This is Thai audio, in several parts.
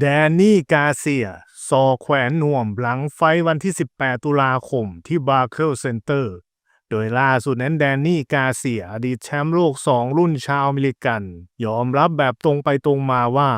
แดนนี่กาเซียซอแขวนนวมหลังไฟวันที่ 18 ตุลาคมที่บาร์เคิลเซ็นเตอร์ โดยล่าสุดนั้นแดนนี่กาเซียอดีตแชมป์โลก 2 รุ่นชาวอเมริกัน ยอมรับแบบตรงไปตรงมาว่า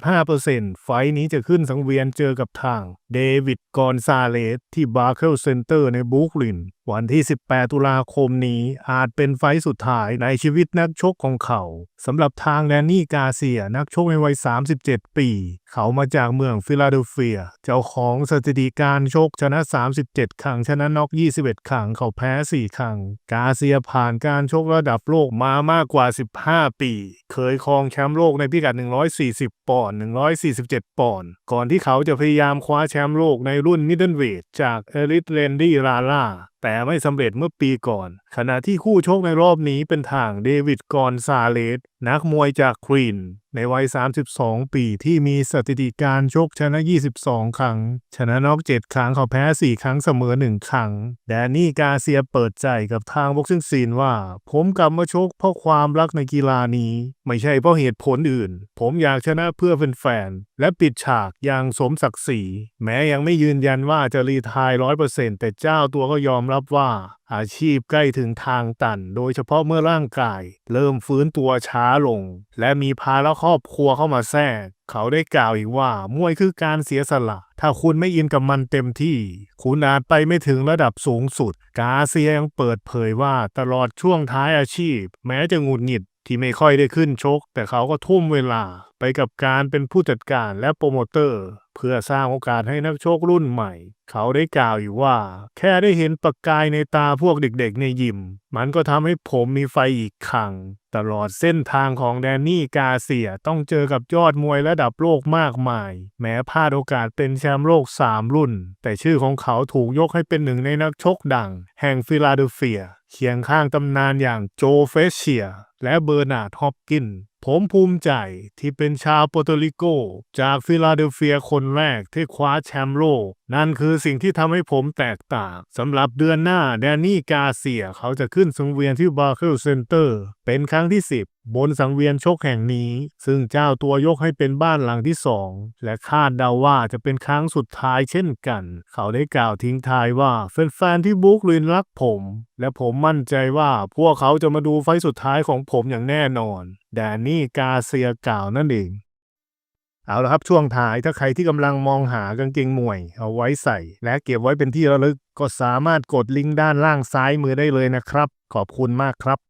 85%ไฟท์นี้จะขึ้นสังเวียนเจอกับทางเดวิดกอนซาเลสที่บาร์เคิลเซ็นเตอร์ในบรุกลิน วันที่ 18 ตุลาคมนี้อาจเป็นไฟสุดท้ายในชีวิตนักชกของเขาสำหรับทางแดนนี่กาเซียนักชกในวัย 37 ปี เขามาจากเมืองฟิลาเดลเฟีย เจ้าของสถิติการชกชนะ 37 ครั้ง ชนะน็อก 21 ครั้ง เขาแพ้ 4 ครั้ง กาเซียผ่านการชกระดับโลกมามากกว่า 15 ปี เคยครองแชมป์โลกในพิกัด 140 ปอนด์ 147 ปอนด์ ก่อนที่เขาจะพยายามคว้าแชมป์โลกในรุ่นมิดเดิลเวทจากเอริสเรนดี้ลาล่า แต่ไม่สำเร็จเมื่อปีก่อนขณะที่คู่ชกในรอบนี้เป็นทางเดวิดกอนซาเลสนักมวยจากควีนในวัย 32 ปีที่มีสถิติการชกชนะ 22 ครั้ง ชนะน็อก 7 ครั้งเขาแพ้ 4 ครั้งเสมอ 1 ครั้ง แดนนี่กาเซียเปิดใจกับทางบ็อกซิ่งซีนว่า ผมกลับมาชกเพราะความรักในกีฬานี้ ไม่ใช่เพราะเหตุผลอื่น ผมอยากชนะเพื่อแฟนๆและปิดฉากอย่างสมศักดิ์ศรีแม้ยังไม่ยืนยันว่าจะรีทายร้อยเปอร์เซ็นต์แต่เจ้าตัวก็ยอมรับว่า อาชีพใกล้ถึงทางตัน โดยเฉพาะเมื่อร่างกาย เริ่มฟื้นตัวช้าลง และมีภาระครอบครัวเข้ามาแทรก เขาได้กล่าวอีกว่ามวยคือการเสียสละ ถ้าคุณไม่อินกับมันเต็มที่ คุณอาจไปไม่ถึงระดับสูงสุด กาเซียยังเปิดเผยว่าตลอดช่วงท้ายอาชีพ แม้จะหงุดหงิด ที่ไม่ค่อยได้ขึ้นชก แต่เขาก็ทุ่มเวลาไปกับการเป็นผู้จัดการและโปรโมเตอร์ เพื่อสร้างโอกาสให้นักชครุ่นใหม่ เขาได้กล่าวอยู่ว่า แค่ได้เห็นประกายในตาพวกเด็กๆในยิม มันก็ทำให้ผมมีไฟอีกครั้งตลอดเส้นทางของแดนนี่กาเซียต้องเจอกับยอดมวยระดับโลกมากมาย แม้พลาดโอกาสเป็นแชมป์โลก 3 รุ่น แต่ชื่อของเขาถูกยกให้เป็นหนึ่งในนักชกดัง แห่งฟิลาเดลเฟีย เคียงข้างตำนานอย่างโจเฟสเชีย และเบอร์นาร์ดฮอปกิน ผมภูมิใจที่เป็นชาวโปรโตริโก จากฟิลาเดลเฟียคนแรกที่คว้าแชมป์โลก นั่นคือสิ่งที่ทำให้ผมแตกต่างสำหรับเดือนหน้าแดนนี่กาเซียเขาจะขึ้นสังเวียนที่บาร์เคิลเซ็นเตอร์ เป็นครั้งที่ 10 บนสังเวียนชกแห่งนี้ ซึ่งเจ้าตัวยกให้เป็นบ้านหลังที่สองและคาดเดาว่าจะเป็นครั้งสุดท้ายเช่นกัน เขาได้กล่าวทิ้งท้ายว่าแฟนๆที่บุกลินรักผม และผมมั่นใจว่าพวกเขาจะมาดูไฟสุดท้ายของผมอย่างแน่นอน แดนนี่กาเซียกล่าวนั่นเอง เอาละครับช่วงท้ายถ้าใครที่กำลังมองหากางเกงมวย เอาไว้ใส่ และเก็บไว้เป็นที่ระลึกก็สามารถกดลิงก์ด้านล่างซ้ายมือได้เลยนะครับ ขอบคุณมากครับ